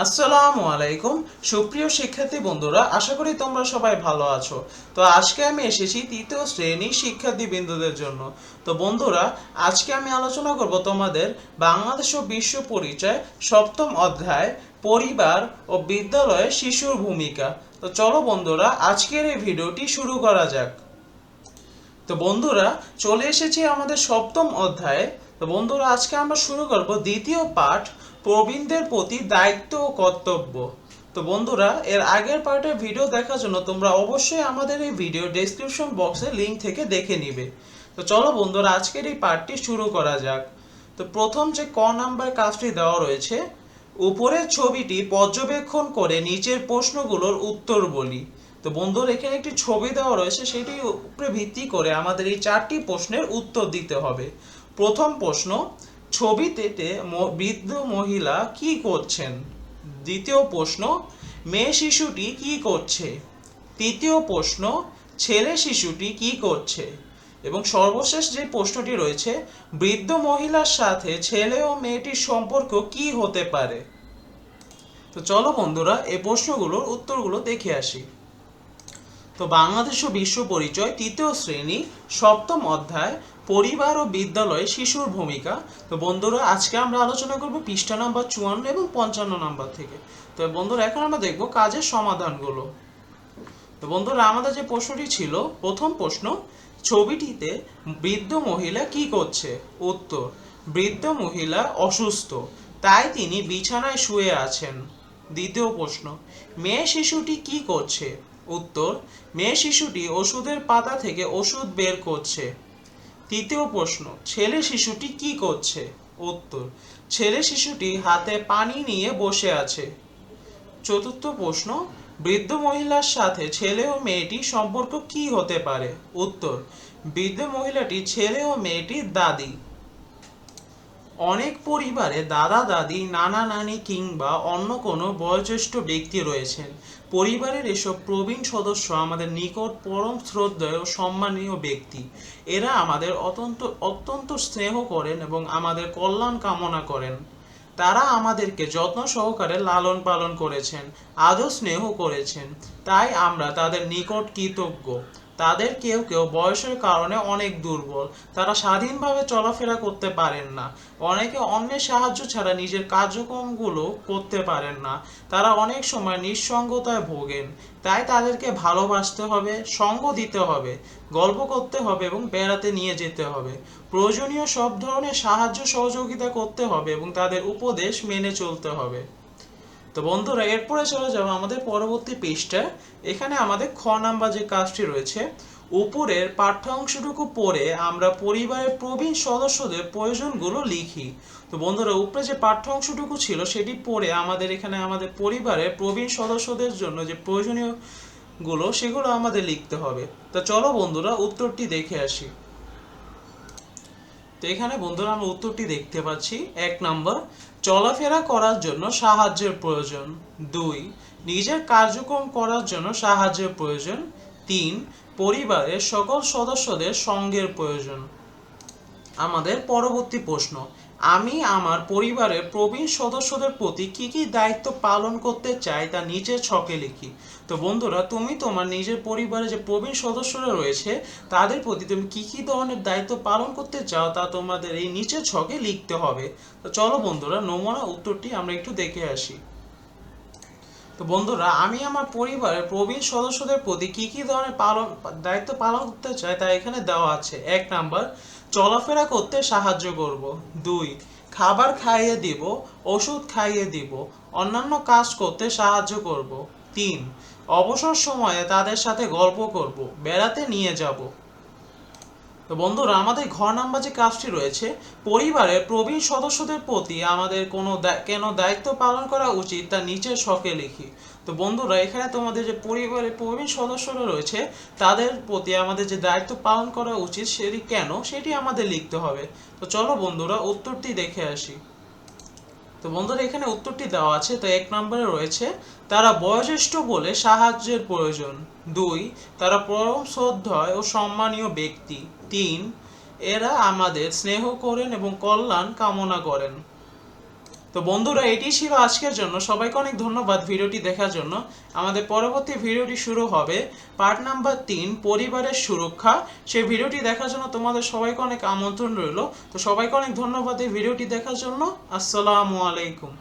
আসসালামু আলাইকুম। সুপ্রিয় শিক্ষার্থী বন্ধুরা, আশা করি তোমরা সবাই ভালো আছো। তো আজকে আমি এসেছি তৃতীয় শ্রেণির শিক্ষার্থী বিন্দুদের জন্য। তো বন্ধুরা, আজকে আমি আলোচনা করব তোমাদের বাংলাদেশ ও বিশ্ব পরিচয় সপ্তম অধ্যায়, পরিবার ও বিদ্যালয়ে শিশুর ভূমিকা। তো চলো বন্ধুরা, আজকের এই ভিডিওটি শুরু করা যাক। তো বন্ধুরা, চলে এসেছি আমাদের সপ্তম অধ্যায়ে। তো বন্ধুরা, আজকে আমরা শুরু করব দ্বিতীয় পাঠ প্রবীণদের প্রতি দায়িত্ব ও কর্তব্য। তো বন্ধুরা, এর আগের পার্টের ভিডিও দেখার জন্য তোমরা অবশ্যই আমাদের এই ভিডিও ডেসক্রিপশন বক্সে লিংক থেকে দেখে নিবে। তো চলো বন্ধুরা, আজকের এই পার্টটি শুরু করা যাক। তো প্রথম যে ক নাম্বার কাজটি দেওয়া রয়েছে, উপরের ছবিটি পর্যবেক্ষণ করে নিচের প্রশ্নগুলোর উত্তর বলি। তো বন্ধুর, এখানে একটি ছবি দেওয়া রয়েছে সেটি উপরে ভিত্তি করে আমাদের এই চারটি প্রশ্নের উত্তর দিতে হবে। প্রথম প্রশ্ন ছবিতে বৃদ্ধ মহিলা কি করছেন? দ্বিতীয় প্রশ্ন, মেয়ে শিশুটি কি করছে? তৃতীয় প্রশ্ন, ছেলে শিশুটি কি করছে? এবং সর্বশেষ যে প্রশ্নটি রয়েছে, বৃদ্ধ মহিলার সাথে ছেলে ও মেয়েটির সম্পর্ক কি হতে পারে? তো চলো বন্ধুরা এই প্রশ্নগুলোর উত্তরগুলো দেখে আসি। তো বাংলাদেশ ও বিশ্ব পরিচয় তৃতীয় শ্রেণি, সপ্তম অধ্যায়, পরিবার ও বিদ্যালয়ে শিশুর ভূমিকা। তো বন্ধুরা, আজকে আমরা আলোচনা করব পৃষ্ঠা নাম্বার চুয়ান্ন এবং পঞ্চান্ন নাম্বার থেকে। তো বন্ধুরা, এখন আমরা দেখব কাজের সমাধানগুলো। তো বন্ধুরা, আমাদের যে প্রশ্নটি ছিল, প্রথম প্রশ্ন, ছবিটিতে বৃদ্ধ মহিলা কি করছে? উত্তর, বৃদ্ধ মহিলা অসুস্থ, তাই তিনি বিছানায় শুয়ে আছেন। দ্বিতীয় প্রশ্ন, মেয়ে শিশুটি কি করছে? উত্তর, মেয়ে শিশুটি ওষুধের পাতা থেকে ওষুধ বের করছে। তৃতীয় প্রশ্ন, ছেলে শিশুটি কি করছে? উত্তর, ছেলে শিশুটি হাতে পানি নিয়ে বসে আছে। চতুর্থ প্রশ্ন, বৃদ্ধ মহিলার সাথে ছেলে ও মেয়েটির সম্পর্ক কি হতে পারে? উত্তর, বৃদ্ধ মহিলাটি ছেলে ও মেয়েটির দাদি। অনেক পরিবারে দাদা, দাদি, নানা, নানি কিংবা অন্য কোনো বয়োজ্যেষ্ঠ ব্যক্তি রয়েছেন। পরিবারের এসব প্রবীণ সদস্য আমাদের নিকট পরম শ্রদ্ধেয় ও সম্মানীয় ব্যক্তি। এরা আমাদের অত্যন্ত অত্যন্ত স্নেহ করেন এবং আমাদের কল্যাণ কামনা করেন। তারা আমাদেরকে যত্ন সহকারে লালন পালন করেছেন আদৌ স্নেহ করেছেন। তাই আমরা তাদের নিকট কৃতজ্ঞ। তাদের কেউ কেউ বয়সের কারণে অনেক দুর্বল। তারা স্বাধীনভাবে চলাফেরা করতে পারেন না। অনেকে অন্যের সাহায্য ছাড়া নিজের কার্যক্রমগুলো করতে পারেন না। তারা অনেক সময় নিঃসঙ্গতায় ভোগেন। তাই তাদেরকে ভালোবাসতে হবে, সঙ্গ দিতে হবে, গল্প করতে হবে এবং বেড়াতে নিয়ে যেতে হবে। প্রয়োজনীয় সব ধরনের সাহায্য সহযোগিতা করতে হবে এবং তাদের উপদেশ মেনে চলতে হবে। তো বন্ধুরা, এরপরে চলে যাব আমাদের পরবর্তী পেজটা এখানে আমাদের খ নাম্বার যে কাজটি রয়েছে, উপরের পাঠ্যাংশটুকু পড়ে আমরা পরিবারের প্রবীণ সদস্যদের প্রয়োজনগুলো লিখি। তো বন্ধুরা, উপরে যে পাঠ্যাংশটুকু ছিল, সেটি পড়ে আমাদের এখানে আমাদের পরিবারের প্রবীণ সদস্যদের জন্য যে প্রয়োজনীয়গুলো সেগুলো আমাদের লিখতে হবে। তো চলো বন্ধুরা, উত্তরটি দেখে আসি। তো এখানে বন্ধুরা আমরা উত্তরটি দেখতে পাচ্ছি। এক নম্বর, চলাফেরা করার জন্য সাহায্যের প্রয়োজন। দুই, নিজের কার্যক্রম করার জন্য সাহায্যের প্রয়োজন। তিন, পরিবারের সকল সদস্যদের সঙ্গের প্রয়োজন। আমাদের পরবর্তী প্রশ্ন আমি আমার পরিবারের প্রবীণ সদস্যদের প্রতি কি কি দায়িত্ব পালন করতে চাই তা নিচের ছকে লিখি। তো বন্ধুরা, তুমি তোমার নিজের পরিবারে যে প্রবীণ সদস্যরা রয়েছে, তাদের প্রতি তুমি কি কি ধরনের দায়িত্ব পালন করতে চাও তা তোমাদের এই নিচের ছকে লিখতে হবে। তো চলো বন্ধুরা, নমুনা উত্তরটি আমরা একটু দেখে আসি। তো বন্ধুরা, আমি আমার পরিবারের প্রবীণ সদস্যদের প্রতি কি কি ধরনের পালন, দায়িত্ব পালন করতে চাই তা এখানে দেওয়া আছে। এক নাম্বার, চলাফেরা করতে সাহায্য করব। দুই, খাবার খাইয়ে দিব, ওষুধ খাইয়ে দিব, অন্যান্য কাজ করতে সাহায্য করব। তিন, অবসর সময়ে তাদের সাথে গল্প করব, বেড়াতে নিয়ে যাব। তো বন্ধুরা, আমাদের ঘর নাম্বার যে কাজটি রয়েছে, পরিবারের প্রবীণ সদস্যদের প্রতি আমাদের কোনো কেন দায়িত্ব পালন করা উচিত তা নিচের শখে লিখি। তো বন্ধুরা, এখানে তোমাদের যে পরিবারের প্রবীণ সদস্যরা রয়েছে, তাদের প্রতি আমাদের যে দায়িত্ব পালন করা উচিত সেটি কেন, সেটি আমাদের লিখতে হবে। তো চলো বন্ধুরা, উত্তরটি দেখে আসি। তো বন্ধুরা, এখানে উত্তরটি দেওয়া আছে। তো এক নম্বরে রয়েছে, তারা বয়োজ্যেষ্ঠ বলে সাহায্যের প্রয়োজন। দুই, তারা পরম শ্রদ্ধায় ও সম্মানীয় ব্যক্তি। তিন, এরা আমাদের স্নেহ করেন এবং কল্যাণ কামনা করেন। তো বন্ধুরা, এটি ছিল আজকের জন্য। সবাইকে অনেক ধন্যবাদ ভিডিওটি দেখার জন্য। আমাদের পরবর্তী ভিডিওটি শুরু হবে পার্ট নাম্বার তিন, পরিবারের সুরক্ষা। সেই ভিডিওটি দেখার জন্য তোমাদের সবাইকে অনেক আমন্ত্রণ রইল। তো সবাইকে অনেক ধন্যবাদ এই ভিডিওটি দেখার জন্য। আসসালামু আলাইকুম।